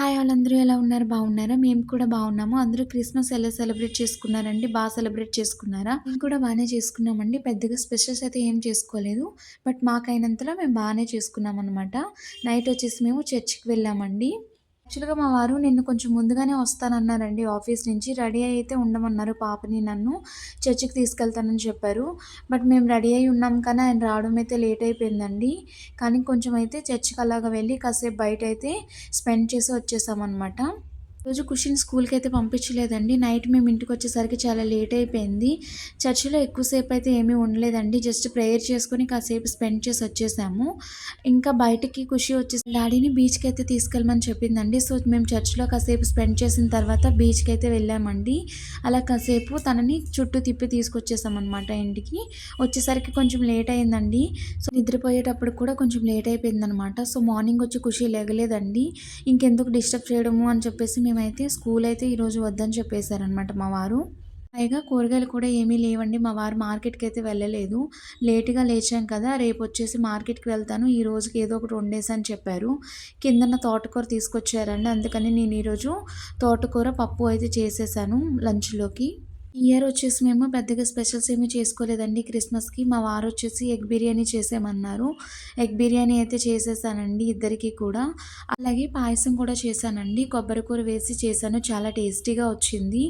Hi వాళ్ళందరూ ఎలా ఉన్నారు? బాగున్నారా? మేము కూడా బాగున్నాము. అందరూ క్రిస్మస్ ఎలా సెలబ్రేట్ చేసుకున్నారండి? బాగా సెలబ్రేట్ చేసుకున్నారా? మేము కూడా బాగానే చేసుకున్నామండి. పెద్దగా స్పెషల్స్ అయితే ఏం చేసుకోలేదు. బట్ మాకైనంతలో మేము బాగానే చేసుకున్నాం అనమాట నైట్ వచ్చేసి మేము చర్చికి వెళ్ళామండి. యాక్చువల్గా మా వారు నిన్ను కొంచెం ముందుగానే వస్తానన్నారండి ఆఫీస్ నుంచి. రెడీ అయితే ఉండమన్నారు పాపని నన్ను. చర్చికి తీసుకెళ్తానని చెప్పారు. బట్ మేము రెడీ అయి ఉన్నాం కానీ ఆయన రావడం అయితే లేట్ అయిపోయిందండి. కానీ కొంచెం అయితే చర్చికి అలాగ వెళ్ళి కాసేపు బయట అయితే స్పెండ్ చేసి వచ్చేసామన్నమాట. రోజు కుషిన్ స్కూల్కి అయితే పంపించలేదండి. నైట్ మేము ఇంటికి వచ్చేసరికి చాలా లేట్ అయిపోయింది. చర్చిలో ఎక్కువసేపు అయితే ఏమీ ఉండలేదండి. జస్ట్ ప్రేయర్ చేసుకుని కాసేపు స్పెండ్ చేసి వచ్చేసాము. ఇంకా బయటికి ఖుషి వచ్చేసి డాడీని బీచ్కి అయితే తీసుకెళ్ళమని చెప్పిందండి. సో మేము చర్చిలో కాసేపు స్పెండ్ చేసిన తర్వాత బీచ్కి అయితే వెళ్ళామండి. అలా కాసేపు తనని చుట్టూ తిప్పి తీసుకొచ్చేసామన్నమాట ఇంటికి. వచ్చేసరికి కొంచెం లేట్ అయిందండి. సో నిద్రపోయేటప్పుడు కూడా కొంచెం లేట్ అయిపోయిందనమాట సో మార్నింగ్ వచ్చి ఖుషి లేగలేదండి. ఇంకెందుకు డిస్టర్బ్ చేయడము అని చెప్పేసి మేమైతే స్కూల్ అయితే ఈరోజు వద్దని చెప్పేశారనమాట మా వారు. పైగా కూరగాయలు కూడా ఏమీ లేవండి. మా వారు మార్కెట్కి అయితే వెళ్ళలేదు. లేటుగా లేచాం కదా రేపు వచ్చేసి మార్కెట్కి వెళ్తాను. ఈ రోజుకి ఏదో ఒకటి వండేసి అని చెప్పారు. కిందన్న తోటకూర తీసుకొచ్చారండి. అందుకని నేను ఈరోజు తోటకూర పప్పు అయితే చేసేసాను లంచ్లోకి. ఇయర్ వచ్చేసి మేము పెద్దగా స్పెషల్స్ ఏమీ చేసుకోలేదండి. క్రిస్మస్కి మా వారు వచ్చేసి ఎగ్ బిర్యానీ చేసేమన్నారు ఎగ్ బిర్యానీ అయితే చేసేసానండి ఇద్దరికి కూడా. అలాగే పాయసం కూడా చేశానండి. కొబ్బరి కూర వేసి చేశాను. చాలా టేస్టీగా వచ్చింది.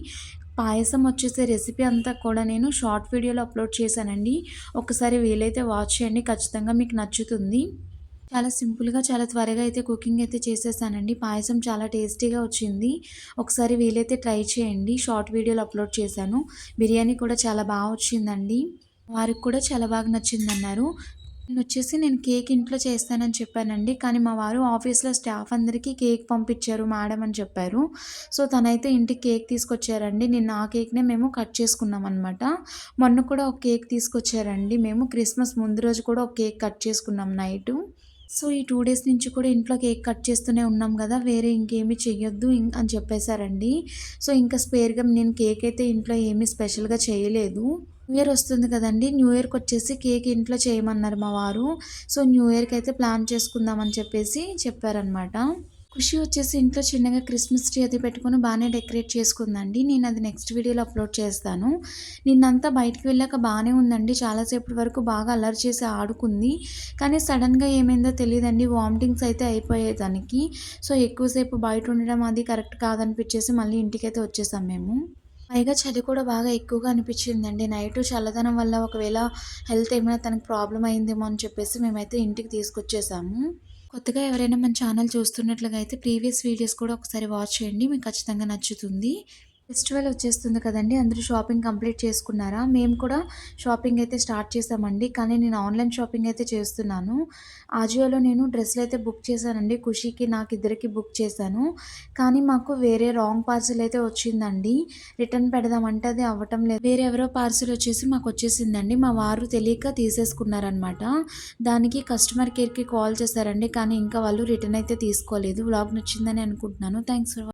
పాయసం వచ్చేసే రెసిపీ అంతా కూడా నేను షార్ట్ వీడియోలో అప్లోడ్ చేశానండి. ఒకసారి వీలైతే వాచ్ చేయండి. ఖచ్చితంగా మీకు నచ్చుతుంది. చాలా సింపుల్గా చాలా త్వరగా అయితే కుకింగ్ అయితే చేసేసానండి. పాయసం చాలా టేస్టీగా వచ్చింది. ఒకసారి వీలైతే ట్రై చేయండి. షార్ట్ వీడియోలు అప్లోడ్ చేశాను. బిర్యానీ కూడా చాలా బాగా వచ్చిందండి. వారికి కూడా చాలా బాగా నచ్చిందన్నారు. నేను వచ్చేసి నేను కేక్ ఇంట్లో చేస్తానని చెప్పానండి. కానీ మా వారు ఆఫీస్లో స్టాఫ్ అందరికీ కేక్ పంపించారు మేడం అని చెప్పారు. సో తనైతే ఇంటికి కేక్ తీసుకొచ్చారండి. నిన్న ఆ కేక్నే మేము కట్ చేసుకున్నాం అనమాట మొన్న కూడా ఒక కేక్ తీసుకొచ్చారండి. మేము క్రిస్మస్ ముందు రోజు కూడా ఒక కేక్ కట్ చేసుకున్నాం నైటు. సో ఈ టూ డేస్ నుంచి కూడా ఇంట్లో కేక్ కట్ చేస్తూనే ఉన్నాం కదా వేరే ఇంకేమీ చెయ్యొద్దు అని చెప్పేశారండి. సో ఇంకా స్పేర్గా నేను కేక్ అయితే ఇంట్లో ఏమీ స్పెషల్గా చేయలేదు. న్యూ ఇయర్ వస్తుంది కదండి న్యూ ఇయర్కి వచ్చేసి కేక్ ఇంట్లో చేయమన్నారు మా వారు. సో న్యూ ఇయర్కి అయితే ప్లాన్ చేసుకుందామని చెప్పేసి చెప్పారనమాట ఖుషి వచ్చేసి ఇంట్లో చిన్నగా క్రిస్మస్ ట్రీ అది పెట్టుకుని బాగానే డెకరేట్ చేసుకుందండి. నేను అది నెక్స్ట్ వీడియోలో అప్లోడ్ చేస్తాను. నిన్నంతా బయటకు వెళ్ళాక బాగానే ఉందండి. చాలాసేపటి వరకు బాగా అల్లరి చేసి ఆడుకుంది. కానీ సడన్గా ఏమైందో తెలియదండి. వామిటింగ్స్ అయితే అయిపోయాయి దానికి సో ఎక్కువసేపు బయట ఉండడం అది కరెక్ట్ కాదనిపించేసి మళ్ళీ ఇంటికైతే వచ్చేసాం మేము. పైగా చలి కూడా బాగా ఎక్కువగా అనిపించిందండి. నైట్ చల్లదనం వల్ల ఒకవేళ హెల్త్ ఏమైనా తనకు ప్రాబ్లం అయిందేమో అని చెప్పేసి మేమైతే ఇంటికి తీసుకొచ్చేసాము. కొత్తగా ఎవరైనా మన ఛానల్ చూస్తున్నట్లుగా అయితే ప్రీవియస్ వీడియోస్ కూడా ఒకసారి వాచ్ చేయండి మీకు ఖచ్చితంగా నచ్చుతుంది. ఫెస్టివల్ వచ్చేస్తుంది కదండి. అందరూ షాపింగ్ కంప్లీట్ చేసుకున్నారా? మేము కూడా షాపింగ్ అయితే స్టార్ట్ చేసామండి. కానీ నేను ఆన్లైన్ షాపింగ్ అయితే చేస్తున్నాను. ఆజియోలో నేను డ్రెస్సులు అయితే బుక్ చేశానండి. ఖుషీకి నాకు ఇద్దరికి బుక్ చేశాను. కానీ మాకు వేరే రాంగ్ పార్సిల్ అయితే వచ్చిందండి. రిటర్న్ పెడదామంటే అది అవ్వటం లేదు. వేరే ఎవరో పార్సిల్ వచ్చేసి మాకు వచ్చేసిందండి. మా వారు తెలియక తీసేసుకున్నారనమాట దానికి కస్టమర్ కేర్కి కాల్ చేశారండి. కానీ ఇంకా వాళ్ళు రిటర్న్ అయితే తీసుకోలేదు. వ్లాగ్ నచ్చిందని అనుకుంటున్నాను. Thanks for